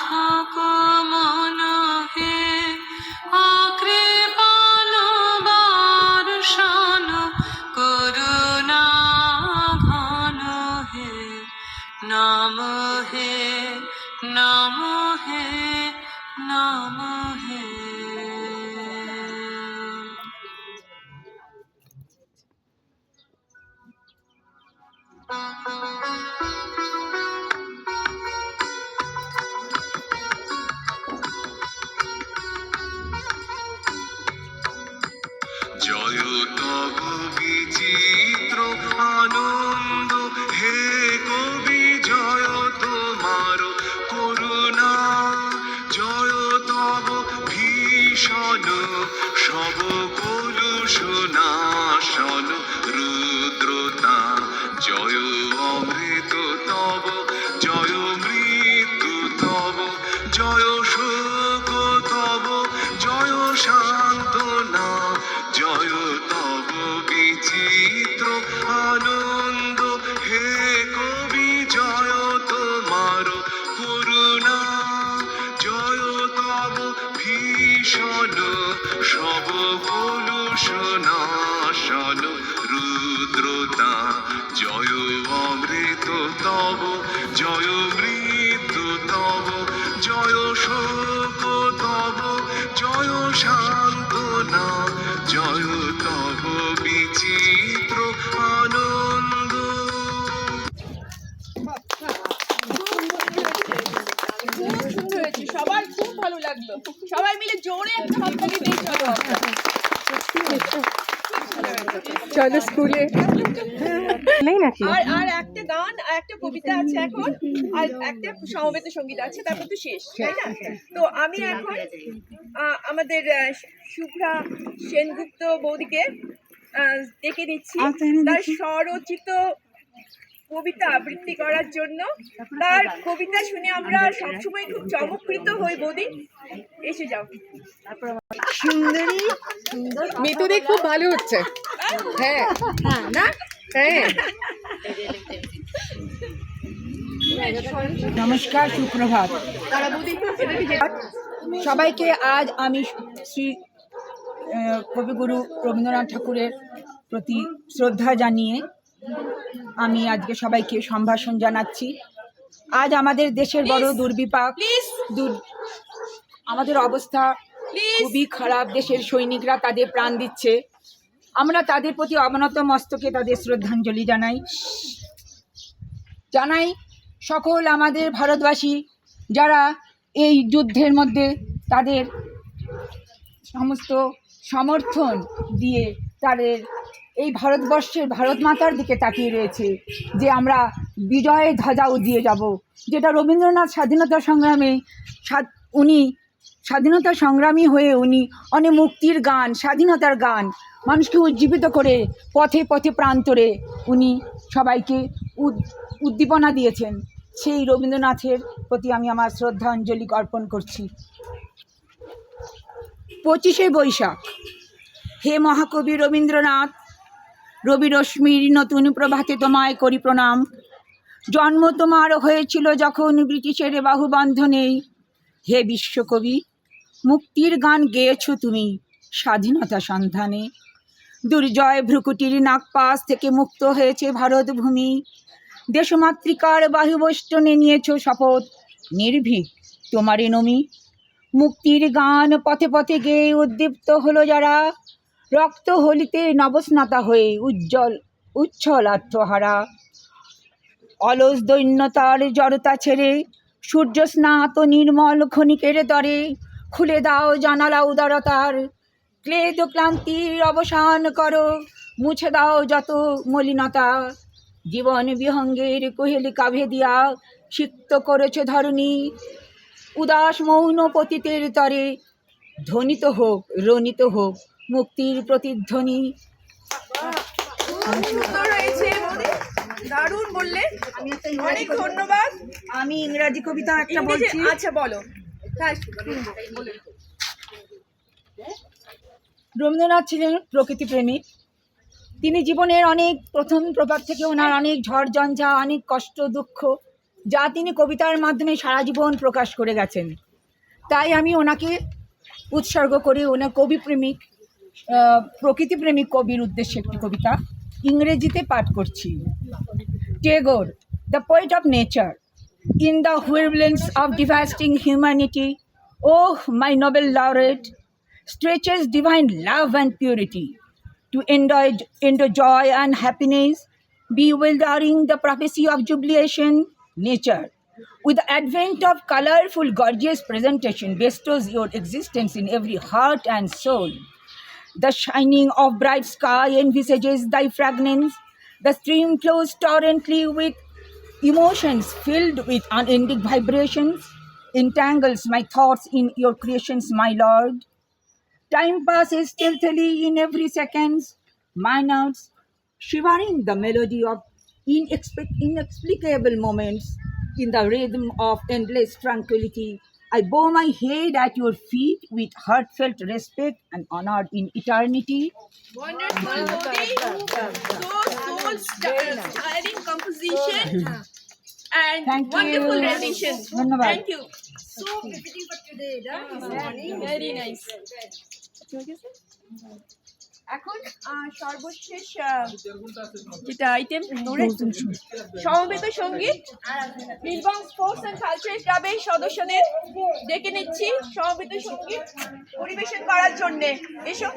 থাকো মন হে আক্রে পানবার ঘন হে। নাম হে নাম হে নাম জয় অমৃত তব জয় মৃত্যু তব জয় শোক তব জয় তব বিচিত্র তব জয় মৃত্যু তব জয় শোক তব জয় সান্ত্বনা জয় তব বিচিত্র আনন্দ। সবার খুব ভালো লাগল। সবাই মিলে জোরে একটা হাততালি দিয়ে চলো। চলো স্কুলে। নেই নাকি? আর আর একটা গান আর একটা কবিতা আছে এখন আর একটা সমবেত সংগীত আছে তারপর তো শেষ তাই না? তো আমি এখন আমাদের শুভ্রা সেনগুপ্ত বৌদিকে ডেকে নিচ্ছি তার স্বরচিত কবিতা আবৃত্তি করার জন্য। তার কবিতা শুনে আমরা সবসময় খুব চমকৃত হই বৌদি। এসে যাও। সুন্দরী। মিতুদি খুব ভালো হচ্ছে। হ্যাঁ। না? হ্যাঁ নমস্কার সুপ্রভাত। সবাইকে আজ আমি শ্রী কবিগুরু রবীন্দ্রনাথ ঠাকুরের প্রতি শ্রদ্ধা জানিয়ে আমি আজকে সবাইকে সম্ভাষণ জানাচ্ছি। আজ আমাদের দেশের বড় দুর্বিপাক দুর আমাদের অবস্থা খুবই খারাপ। দেশের সৈনিকরা তাদের প্রাণ দিচ্ছে। আমরা তাদের প্রতি অবনত মস্তকে তাদের শ্রদ্ধাঞ্জলি জানাই। জানাই সকল আমাদের ভারতবাসী যারা এই যুদ্ধের মধ্যে তাদের সমস্ত সমর্থন দিয়ে তাদের এই ভারতবর্ষের ভারত মাতার দিকে তাকিয়ে রয়েছে যে আমরা বিজয়ের ধ্বজা উদিয়ে যাব। যেটা রবীন্দ্রনাথ স্বাধীনতা সংগ্রামে উনি স্বাধীনতা সংগ্রামী হয়ে উনি অনেক মুক্তির গান, স্বাধীনতার গান মানুষকে উজ্জীবিত করে পথে পথে প্রান্তরে উনি সবাইকে উদ্দীপনা দিয়েছেন। সেই রবীন্দ্রনাথের প্রতি আমি আমার শ্রদ্ধাঞ্জলি অর্পণ করছি। পঁচিশে বৈশাখ, হে মহাকবি রবীন্দ্রনাথ, রবি রশ্মির নতুন প্রভাতে তোমায় করি প্রণাম। জন্ম তোমার হয়েছিল যখন ব্রিটিশের বাহুবন্ধনে হে বিশ্বকবি, মুক্তির গান গেয়েছ তুমি স্বাধীনতা সন্ধানে। দুর্জয় ভ্রুকুটির নাগপাশ থেকে মুক্ত হয়েছে ভারতভূমি। দেশমাতৃকার বাহুবেষ্টনে নিয়েছ শপথ, নির্ভীক তোমারে নমি। মুক্তির গান পথে পথে গেয়ে উদ্দীপ্ত হলো যারা, রক্ত হলিতে নবস্নাতা হয়ে উজ্জ্বল, উচ্ছল আত্মহারা। অলস দৈন্যতার জড়তা ছেড়ে সূর্য স্নাত নির্মল ক্ষণিকের দরে খুলে দাও জানালা উদারতার। ক্লেদ ক্লান্তির অবসান করো, মুছে দাও যত মলিনতা। জীবন বিহঙ্গের কোহেলি কাভে দিয়া সিক্ত করেছে ধরণী। উদাস মৌন পতিতের তরে ধ্বনিত হোক, রণিত হোক মুক্তির প্রতিধ্বনি। দারুণ বললে। অনেক ধন্যবাদ। আমি ইংরাজি কবিতা একটা বলছি। আচ্ছা বলো। রবীন্দ্রনাথ ছিলেন প্রকৃতিপ্রেমী তিনি জীবনের অনেক প্রথম প্রভাব থেকে ওনার অনেক ঝড় ঝঞ্ঝা অনেক কষ্ট দুঃখ যা তিনি কবিতার মাধ্যমে সারা জীবন প্রকাশ করে গেছেন। তাই আমি ওনাকে উৎসর্গ করি। ওনার কবিপ্রেমিক আহ, প্রকৃতিপ্রেমিক কবির উদ্দেশ্যে একটি কবিতা। ইংরেজিতে পাঠ করছি Tagore the poet of nature in the whirlwinds of devastating humanity, oh, my Nobel laureate, stretches divine love and purity to enjoy, enjoy joy and happiness, bewildering the prophecy of jubilation, nature. With the advent of colorful, gorgeous presentation, bestows your existence in every heart and soul. The shining of bright sky envisages thy fragrance. The stream flows torrently with emotions filled with unending vibrations, entangles my thoughts in your creations, my Lord. Time passes stealthily in every second, minutes, shivering the melody of inexpe- inexplicable moments in the rhythm of endless tranquility. I bow my head at your feet with heartfelt respect and honor in eternity. Wonderful, Modi. So soul stirring composition and Thank wonderful rendition. Thank you. So fitting for today. Very nice. এখন সর্বশেষ যেটা item সমবেত সংগীত Birbhum sports and cultural ক্লাবের সদস্যদের ডেকে নিচ্ছি সমবেত সংগীত পরিবেশন করার জন্য। এসো।